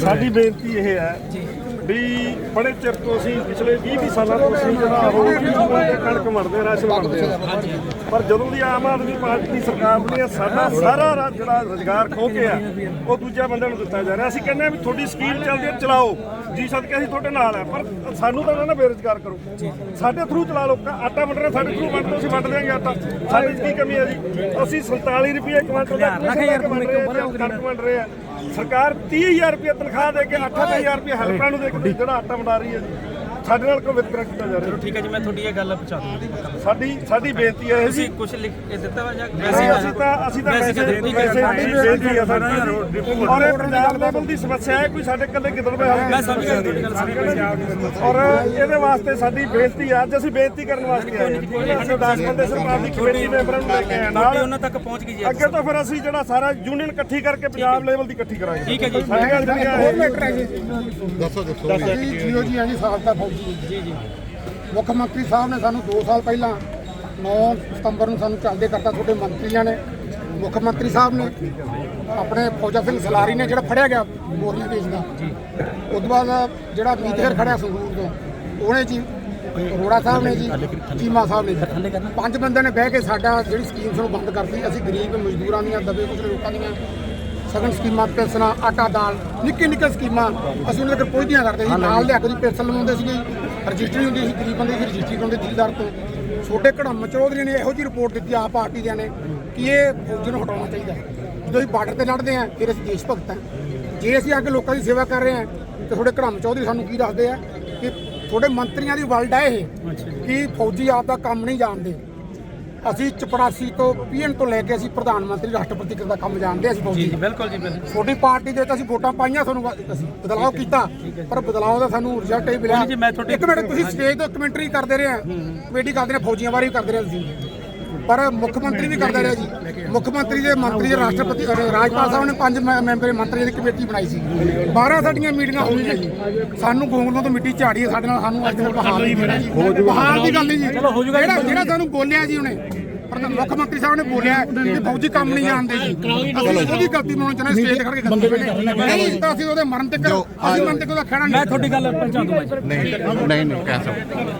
ਸਾਡੀ ਬੇਨਤੀ ਇਹ ਹੈ ਵੀ ਬੜੇ ਚਿਰ ਤੋਂ ਅਸੀਂ ਪਿਛਲੇ 20 20 ਸਾਲਾਂ ਤੋਂ ਅਸੀਂ ਜਿਹੜਾ ਉਹ ਕਣਕ ਮੰਡਦੇ ਰਾਸ਼ਨ ਮੰਡਦੇ ਆ ਪਰ ਜਦੋਂ ਦੀ ਆਮ ਆਦਮੀ ਪਾਰਟੀ ਦੀ ਸਰਕਾਰ ਬਣੀ ਆ ਸਾਡਾ ਸਾਰਾ ਰਾ- ਜਿਹੜਾ ਰੋਜ਼ਗਾਰ ਖੋ ਕੇ ਆ ਉਹ ਦੂਜੇ ਬੰਦੇ ਨੂੰ ਦਿੱਤਾ ਜਾ ਰਿਹਾ। ਅਸੀਂ ਕਹਿੰਦੇ ਆ ਵੀ ਤੁਹਾਡੀ ਸਕੀਮ ਚੱਲਦੀ ਹੈ ਚਲਾਓ। ਜੀ ਸਦਕੇ ਅਸੀਂ ਤੁਹਾਡੇ ਨਾਲ ਆ ਪਰ ਸਾਨੂੰ ਤਾਂ ਨਾ ਬੇਰੁਜ਼ਗਾਰ ਕਰੋ। ਸਾਡੇ ਥਰੂ ਚਲਾ ਲਓ ਆਟਾ ਵੰਡ ਰਹੇ ਸਾਡੇ ਥਰੂ ਵੰਡ ਅਸੀਂ ਵੰਡ ਦਿਆਂਗੇ ਆਟਾ। ਸਾਡੇ ਕੀ ਕਮੀ ਹੈ ਜੀ? ਅਸੀਂ 47 ਰੁਪਏ ਕੁਇੰਟਲ ਦਾ ਕਣਕ ਵੰਡ ਰਹੇ ਆ ਸਰਕਾਰ 30000 ਰੁਪਏ ਤਨਖਾਹ ਦੇ ਕੇ 8000 ਰੁਪਏ ਹੈਲਪਰਾਂ ਨੂੰ ਦੇ ਕੇ ਜਿਹੜਾ ਆਟਾ ਵੰਡਾ ਰਹੀ ਹੈ ਜੀ। ਸਾਡੇ ਨਾਲ ਕੋਈ ਵਿਤਕਰਾ ਕੀਤਾ ਜਾ ਰਿਹਾ। ਠੀਕ ਹੈ ਜੀ ਮੈਂ ਤੁਹਾਡੀ ਇਹ ਗੱਲ ਪਹੁੰਚਾ ਦੂੰਗਾ ਸਾਡੀ ਸਾਡੀ ਬੇਨਤੀ ਹੈ ਇਹ ਤੁਸੀਂ ਜੀ। ਕੁਝ ਲਿਖ ਕੇ ਦਿੱਤਾ ਵਾ ਜਾਂ ਅਸੀਂ ਅਸੀਂ ਤਾਂ ਅਸੀਂ ਤਾਂ ਵੈਸੇ ਵੈਸੇ ਵੈਸੇ ਬੇਨਤੀ ਹੈ ਸਾਡੀ। ਔਰ ਇਹ ਪੰਜਾਬ ਲੈਵਲ ਦੀ ਸਮੱਸਿਆ ਹੈ ਕੋਈ ਸਾਡੇ ਇਕੱਲੇ ਗਿੱਦੜਵੇ ਹਲਕੇ ਮੈਂ ਸਮਝ ਗਿਆ ਤੁਹਾਡੀ ਗੱਲ ਸਮਝ ਗਿਆ। ਔਰ ਇਹਦੇ ਵਾਸਤੇ ਸਾਡੀ ਬੇਨਤੀ ਹੈ, ਅੱਜ ਅਸੀਂ ਬੇਨਤੀ ਕਰਨ ਵਾਸਤੇ ਆਏ ਹਾਂ। ਅਸੀਂ 10 ਬੰਦੇ ਸਰਕਾਰ ਦੀ ਕਮੇਟੀ ਮੈਂਬਰਾਂ ਨੂੰ ਲੈ ਕੇ ਆਏ। ਨਾਲ ਉਹਨਾਂ ਤੱਕ ਪਹੁੰਚ ਗਈ ਜੀ ਅੱਗੇ ਤੋਂ ਫਿਰ ਅਸੀਂ ਜਿਹੜਾ ਸਾਰਾ ਯੂਨੀਅਨ ਇਕੱਠੀ ਕਰਕੇ ਪੰਜਾਬ ਲੈਵਲ ਦੀ ਇਕੱਠੀ ਕਰਾਂਗੇ। ਠੀਕ ਹੈ ਜੀ। ਸਾਡੀ ਗੱਲ ਜਿਹੜੀ ਹੈ ਦੱਸੋ ਦੱਸੋ। ਜੀ ਜੀਓ ਜੀ ਆ ਜੀ ਸਾਬਕਾ ਫੌਜੀ ਜੀ ਜੀ। ਮੁੱਖ ਮੰਤਰੀ ਸਾਹਿਬ ਨੇ ਸਾਨੂੰ 2 ਸਾਲ ਪਹਿਲਾਂ 9 ਸਤੰਬਰ ਨੂੰ ਸਾਨੂੰ ਚੱਲਦੇ ਕਰਤਾ ਤੁਹਾਡੇ ਮੰਤਰੀਆਂ ਨੇ। ਮੁੱਖ ਮੰਤਰੀ ਸਾਹਿਬ ਨੇ ਆਪਣੇ ਫੌਜਾ ਸਿੰਘ ਸਲਾਰੀ ਨੇ ਜਿਹੜਾ ਫੜਿਆ ਗਿਆ ਬੋਰੀਆਂ ਦੇਸ਼ ਦਾ। ਉਸ ਤੋਂ ਬਾਅਦ ਜਿਹੜਾ ਮੀਤੇਰ ਖੜਿਆ ਸੰਗਰੂਰ ਤੋਂ ਉਹਨੇ ਜੀ ਅਰੋੜਾ ਸਾਹਿਬ ਨੇ ਜੀ ਚੀਮਾ ਸਾਹਿਬ ਨੇ ਜੀ। ਪੰਜ ਬੰਦਿਆਂ ਨੇ ਬਹਿ ਕੇ ਸਾਡਾ ਜਿਹੜੀ ਸਕੀਮ ਸਾਨੂੰ ਬੰਦ ਕਰਤੀ। ਅਸੀਂ ਗਰੀਬ ਮਜ਼ਦੂਰਾਂ ਦੀਆਂ ਦਬੇ ਕੁਚਲੇ ਲੋਕਾਂ ਦੀਆਂ ਸਗਨ ਸਕੀਮਾਂ ਪੈਨਸ਼ਨਾਂ ਆਟਾ ਦਾਲ ਨਿੱਕੀ ਨਿੱਕੀ ਸਕੀਮਾਂ ਅਸੀਂ ਉਹਨਾਂ ਦੇ ਪਹੁੰਚਦੀਆਂ ਕਰਦੇ ਸੀ। ਨਾਲ ਲਿਆ ਕੇ ਜੀ ਪੈਨਸ਼ਨ ਲਵਾਉਂਦੇ ਸੀਗੇ ਰਜਿਸਟਰੀ ਹੁੰਦੀ ਸੀ ਗਰੀਬ ਬੰਦੇ ਦੀ ਰਜਿਸਟਰੀ ਕਰਾਉਂਦੇ ਜ਼ਿਲ੍ਹੇਦਾਰ ਤੋਂ। ਛੋਟੇ ਘੜਮ ਚੌਧਰੀ ਨੇ ਇਹੋ ਜਿਹੀ ਰਿਪੋਰਟ ਦਿੱਤੀ ਆਪ ਪਾਰਟੀ ਦਿਆਂ ਨੇ ਕਿ ਇਹ ਫੌਜੀ ਨੂੰ ਹਟਾਉਣਾ ਚਾਹੀਦਾ। ਜਦੋਂ ਅਸੀਂ ਬਾਰਡਰ ਤੇ ਲੜਦੇ ਆ ਫਿਰ ਅਸੀਂ ਦੇਸ਼ ਭਗਤ ਹਾਂ। ਜੇ ਅਸੀਂ ਅੱਗੇ ਲੋਕਾਂ ਦੀ ਸੇਵਾ ਕਰ ਰਹੇ ਹਾਂ ਤੇ ਤੁਹਾਡੇ ਘੜਮ ਚੌਧਰੀ ਸਾਨੂੰ ਕੀ ਦੱਸਦੇ ਆ? ਕਿ ਤੁਹਾਡੇ ਮੰਤਰੀਆਂ ਦੀ ਵਲਡ ਹੈ ਇਹ ਕਿ ਫੌਜੀ ਆਪ ਦਾ ਕੰਮ ਨਹੀਂ ਜਾਣਦੇ। ਅਸੀਂ ਚਪੜਾਸੀ ਤੋਂ ਪੀਐਨ ਤੋਂ ਲੈ ਕੇ ਅਸੀਂ ਪ੍ਰਧਾਨ ਮੰਤਰੀ ਰਾਸ਼ਟਰਪਤੀ ਦਾ ਕੰਮ ਜਾਣਦੇ ਹਾਂ ਅਸੀਂ ਫੌਜੀ ਜੀ ਬਿਲਕੁਲ ਜੀ ਬਿਲਕੁਲ। ਛੋਟੀ ਪਾਰਟੀ ਦੇ ਤਾਂ ਅਸੀਂ ਵੋਟਾਂ ਪਾਈਆਂ ਤੁਹਾਨੂੰ ਅਸੀਂ ਬਦਲਾਅ ਕੀਤਾ ਪਰ ਬਦਲਾਅ ਦਾ ਸਾਨੂੰ ਰਿਜ਼ਲਟ ਇਹ ਮਿਲਿਆ। ਜੀ, ਮੈਂ ਤੁਹਾਡੀ- ਇੱਕ ਮਿੰਟ ਤੁਸੀਂ ਸਟੇਜ ਤੋਂ ਕਮੈਂਟਰੀ ਕਰਦੇ ਰਹੇ ਆ। ਕਮੇਟੀ ਕਰਦੇ ਨੇ ਫੌਜੀਆਂ ਬਾਰੇ ਵੀ ਕਰਦੇ ਰਹੇ ਤੁਸੀਂ। ਪਰ ਮੁੱਖ ਮੰਤਰੀ ਵੀ ਕਰਦਾ ਰਿਹਾ ਜੀ। ਮੁੱਖ ਮੰਤਰੀ ਦੇ ਮੰਤਰੀ ਦੇ ਰਾਸ਼ਟਰਪਤੀ ਰਾਜਪਾਲ ਸਾਹਿਬ ਨੇ ਪੰਜ ਮੈਂਬਰੀ ਮੰਤਰੀਆਂ ਦੀ ਕਮੇਟੀ ਬਣਾਈ ਸੀ। 12 ਸਾਡੀਆਂ ਮੀਟਿੰਗਾਂ ਹੋਈਆਂ ਜੀ। ਸਾਨੂੰ ਗੋਂਗਲੋਂ ਤੋਂ ਮਿੱਟੀ ਝਾੜੀ ਹੈ ਸਾਡੇ ਨਾਲ ਸਾਨੂੰ ਅੱਜ ਤੱਕ ਬਹਾਲ ਨਹੀਂ ਮਿਲਿਆ ਜੀ। ਬਹਾਲ ਦੀ ਗੱਲ ਨਹੀਂ ਜੀ। ਜਿਹੜਾ ਜਿਹੜਾ ਸਾਨੂੰ ਬੋਲਿਆ ਜੀ ਉਹਨੇ ਪਰ ਮੁੱਖ ਮੰਤਰੀ ਸਾਹਿਬ ਨੇ ਬੋਲਿਆ ਕਿ ਫੌਜੀ ਕੰਮ ਨਹੀਂ ਜਾਣਦੇ ਜੀ। ਅਸੀਂ ਉਹਦੀ ਗਲਤੀ ਮਨਾਉਣੀ ਚਾਹੁੰਦੇ ਸਟੇਜ ਤੇ ਖੜ ਕੇ ਨਹੀਂ ਤਾਂ ਅਸੀਂ ਉਹਦੇ ਮਰਨ ਤੇ ਕਰੋ ਅਸੀਂ ਮਰਨ ਤੇ ਉਹਦਾ ਖਹਿੜਾ ਨਹੀਂ ਮੈਂ ਤੁਹਾਡੀ ਗੱਲ ਪਹੁੰਚਾ ਦੂੰਗਾ ਨਹੀਂ ਨਹੀਂ ਨਹੀਂ ਕਹਿ ਸਕਦਾ।